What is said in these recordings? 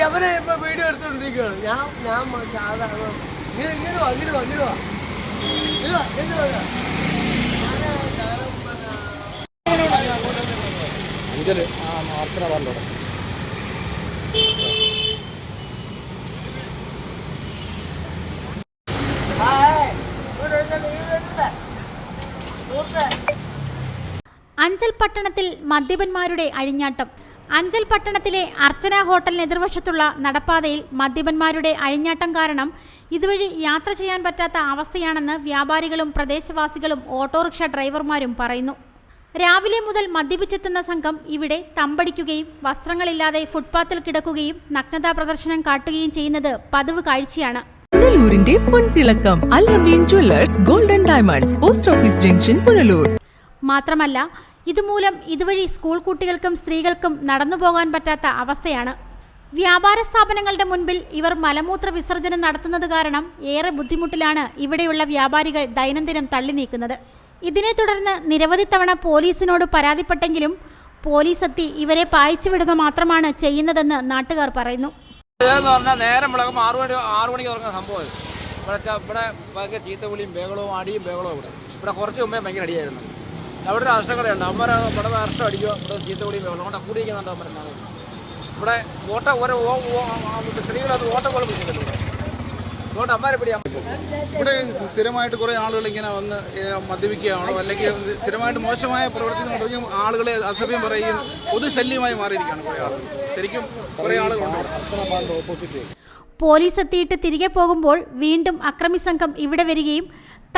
എവനെ ഇപ്പൊ വീഡിയോ എടുത്തോണ്ടിരിക്കുകയാണ് ഞാൻ ഞാൻ സാധാരണ ഇങ്ങനെ ഇങ്ങനെ വാ ഇങ്ങനെ വാ വാ. വാ, വാ. ആ അഞ്ചൽ പട്ടണത്തിൽ മദ്യപന്മാരുടെ അഴിഞ്ഞാട്ടം. അഞ്ചൽ പട്ടണത്തിലെ അർച്ചന ഹോട്ടലിന് എതിർവശത്തുള്ള നടപ്പാതയിൽ മദ്യപന്മാരുടെ അഴിഞ്ഞാട്ടം കാരണം ഇതുവഴി യാത്ര ചെയ്യാൻ പറ്റാത്ത അവസ്ഥയാണെന്ന് വ്യാപാരികളും പ്രദേശവാസികളും ഓട്ടോറിക്ഷ ഡ്രൈവർമാരും പറയുന്നു. രാവിലെ മുതൽ മദ്യപിച്ചെത്തുന്ന സംഘം ഇവിടെ തമ്പടിക്കുകയും വസ്ത്രങ്ങളില്ലാതെ ഫുട്പാത്തിൽ കിടക്കുകയും നഗ്നതാ പ്രദർശനം കാട്ടുകയും ചെയ്യുന്നത് പതിവ് കാഴ്ചയാണ്. പുനലൂരിന്റെ പൊൻതിളക്കം Allameen jewellers golden diamonds post office junction Punalur. മാത്രമല്ല ഇതുമൂലം ഇതുവഴി സ്കൂൾ കുട്ടികൾക്കും സ്ത്രീകൾക്കും നടന്നു പോകാൻ പറ്റാത്ത അവസ്ഥയാണ്. വ്യാപാര സ്ഥാപനങ്ങളുടെ മുൻപിൽ ഇവർ മലമൂത്ര വിസർജനം നടത്തുന്നത് കാരണം ഏറെ ബുദ്ധിമുട്ടിലാണ് ഇവിടെയുള്ള വ്യാപാരികൾ ദൈനംദിനം തള്ളി നീക്കുന്നത്. ഇതിനെ തുടർന്ന് നിരവധി തവണ പോലീസിനോട് പരാതിപ്പെട്ടെങ്കിലും പോലീസ് എത്തി ഇവരെ പായിച്ചു വിടുക മാത്രമാണ് ചെയ്യുന്നതെന്ന് നാട്ടുകാർ പറയുന്നു. മണിക്ക് സംഭവം ഇവിടെ ഇവിടെ ഭയങ്കര ചീത്തവിളിയും ബഹളവും അടിയും ബഹളവും ഇവിടെ. ഇവിടെ കുറച്ച് മുമ്പേ ഭയങ്കര അടിയായിരുന്നു. അവിടെ ഒരു അഷ്ടകടയുണ്ട് അമ്മരാണ് ഇവിടെ അർഷം അടിക്കുക. ഇവിടെ കൂടി ബഹളം കൊണ്ട് കൂടിയിരിക്കുന്നുണ്ട് അമ്മരനാണ് ഇവിടെ ഓട്ട ഓരോ ഓ- ഓ- ആ സ്ത്രീകളത് ഓട്ടം പോലെ പിടിച്ചിട്ടുണ്ട് ഇവിടെ. അതുകൊണ്ട് അമ്മമാരെ പിടിയാൻ ഇവിടെ സ്ഥിരമായിട്ട് കുറേ ആളുകൾ ഇങ്ങനെ വന്ന് മദ്യപിക്കുകയാണോ? അല്ലെങ്കിൽ സ്ഥിരമായിട്ട് മോശമായ പ്രവൃത്തി നടത്തുകയും ആളുകളെ അസഭ്യം പറയുകയും പൊതുശല്യമായി മാറിയിരിക്കുകയാണ് കുറേ ആളുകൾ. ശരിക്കും കുറേ ആളുകളുണ്ട് ഓപ്പോസിറ്റ് പോലീസ് എത്തിയിട്ട് തിരികെ പോകുമ്പോൾ വീണ്ടും അക്രമി സംഘം ഇവിടെ വരികയും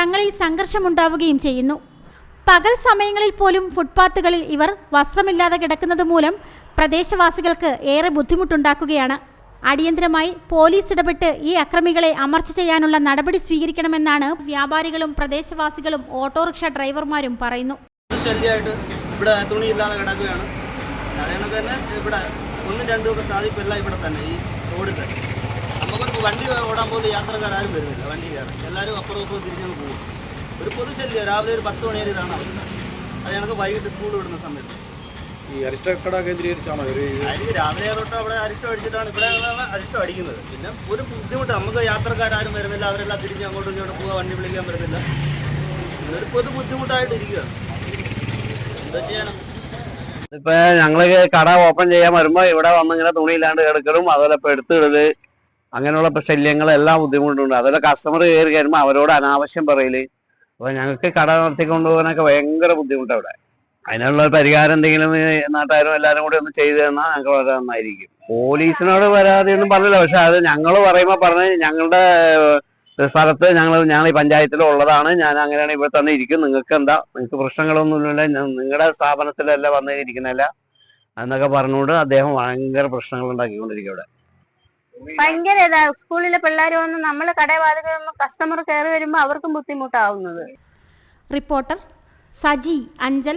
തങ്ങളിൽ സംഘർഷമുണ്ടാവുകയും ചെയ്യുന്നു. പകൽ സമയങ്ങളിൽ പോലും ഫുട്പാത്തുകളിൽ ഇവർ വസ്ത്രമില്ലാതെ കിടക്കുന്നത് മൂലം പ്രദേശവാസികൾക്ക് ഏറെ ബുദ്ധിമുട്ടുണ്ടാക്കുകയാണ്. അടിയന്തരമായി പോലീസ് ഇടപെട്ട് ഈ അക്രമികളെ അമർച്ച ചെയ്യാനുള്ള നടപടി സ്വീകരിക്കണമെന്നാണ് വ്യാപാരികളും പ്രദേശവാസികളും ഓട്ടോറിക്ഷ ഡ്രൈവർമാരും പറയുന്നു. ശല്യമായിട്ട് ഇവിടെ തുണിയില്ലാതെ കിടക്കുകയാണ്. അതേണക്ക് തന്നെ ഇവിടെ ഒന്നും രണ്ടും ഒക്കെ സാധിപ്പില്ല ഇവിടെ തന്നെ ഈ റോഡിൽ നമുക്കൊരു വണ്ടി ഓടാൻ പോലും യാത്രക്കാരും വരുന്നില്ല. വണ്ടി കയറാൻ എല്ലാവരും അപ്പുറം ഇപ്പുറം തിരിഞ്ഞു പോകും. ഒരു പൊതുശല്യം രാവിലെ ഒരു പത്ത് മണി വരെ ഇതാണ് അവസ്ഥ. അത് ഞങ്ങൾക്ക് വൈകിട്ട് സ്കൂൾ വിടുന്ന സമയത്ത്. ഈ അരിഷ്ടക്കട കേന്ദ്രീകരിച്ചാണോ? ഒരു രാവിലെ തൊട്ട് അവിടെ അരിഷ്ടം അടിച്ചിട്ടാണ് ഇവിടെ അരിഷ്ടം അടിക്കുന്നത്. പിന്നെ ഒരു ബുദ്ധിമുട്ട് നമുക്ക് യാത്രക്കാരും വരുന്നില്ല. അവരെല്ലാം തിരിഞ്ഞ് അങ്ങോട്ടും ഇങ്ങോട്ടും പോകാൻ വണ്ടി വിളിക്കാൻ വരുന്നില്ല. ഒരു പൊതു ബുദ്ധിമുട്ടായിട്ട് ഇരിക്കുക എന്താ ചെയ്യാനും ഇപ്പൊ ഞങ്ങൾ കട ഓപ്പൺ ചെയ്യാൻ വരുമ്പോ ഇവിടെ വന്ന് ഇങ്ങനെ തുണിയില്ലാണ്ട് കിടക്കലും അതുപോലെ ഇപ്പൊ എടുത്തിടൽ അങ്ങനെയുള്ള ശല്യങ്ങളെല്ലാം ബുദ്ധിമുട്ടുണ്ട്. അതുപോലെ കസ്റ്റമർ കയറി കഴിയുമ്പോ അവരോട് അനാവശ്യം പറയൽ അപ്പൊ ഞങ്ങൾക്ക് കട നടത്തിക്കൊണ്ട് പോകാനൊക്കെ ഭയങ്കര ബുദ്ധിമുട്ടാണ് ഇവിടെ. അതിനുള്ള പരിഹാരം എന്തെങ്കിലും നാട്ടുകാരും എല്ലാവരും കൂടി ഒന്ന് ചെയ്തു തന്നാൽ ഞങ്ങൾക്ക് വളരെ നന്നായിരിക്കും. പോലീസിനോട് പരാതി ഒന്നും പറഞ്ഞില്ല. പക്ഷെ അത് ഞങ്ങൾ പറയുമ്പോൾ പറഞ്ഞ് ഞങ്ങളുടെ സ്ഥലത്ത് ഞങ്ങൾ ഞങ്ങൾ ഈ പഞ്ചായത്തിൽ ഉള്ളതാണ്. ഞാൻ അങ്ങനെയാണ് ഇവിടെ തന്നെ ഇരിക്കും. നിങ്ങൾക്ക് എന്താ നിങ്ങൾക്ക് പ്രശ്നങ്ങളൊന്നുമില്ല നിങ്ങളുടെ സ്ഥാപനത്തിലല്ല വന്ന് ഇരിക്കുന്നല്ല എന്നൊക്കെ പറഞ്ഞുകൊണ്ട് അദ്ദേഹം ഭയങ്കര പ്രശ്നങ്ങൾ ഉണ്ടാക്കിക്കൊണ്ടിരിക്കും ഇവിടെ. ഭയങ്കര ഇതാ സ്കൂളിലെ പിള്ളേർ വന്ന് നമ്മൾ കടയിൽ കസ്റ്റമർ കയറി വരുമ്പോൾ അവർക്കും ബുദ്ധിമുട്ടാവുന്നത്. റിപ്പോർട്ടർ സജി അഞ്ചൽ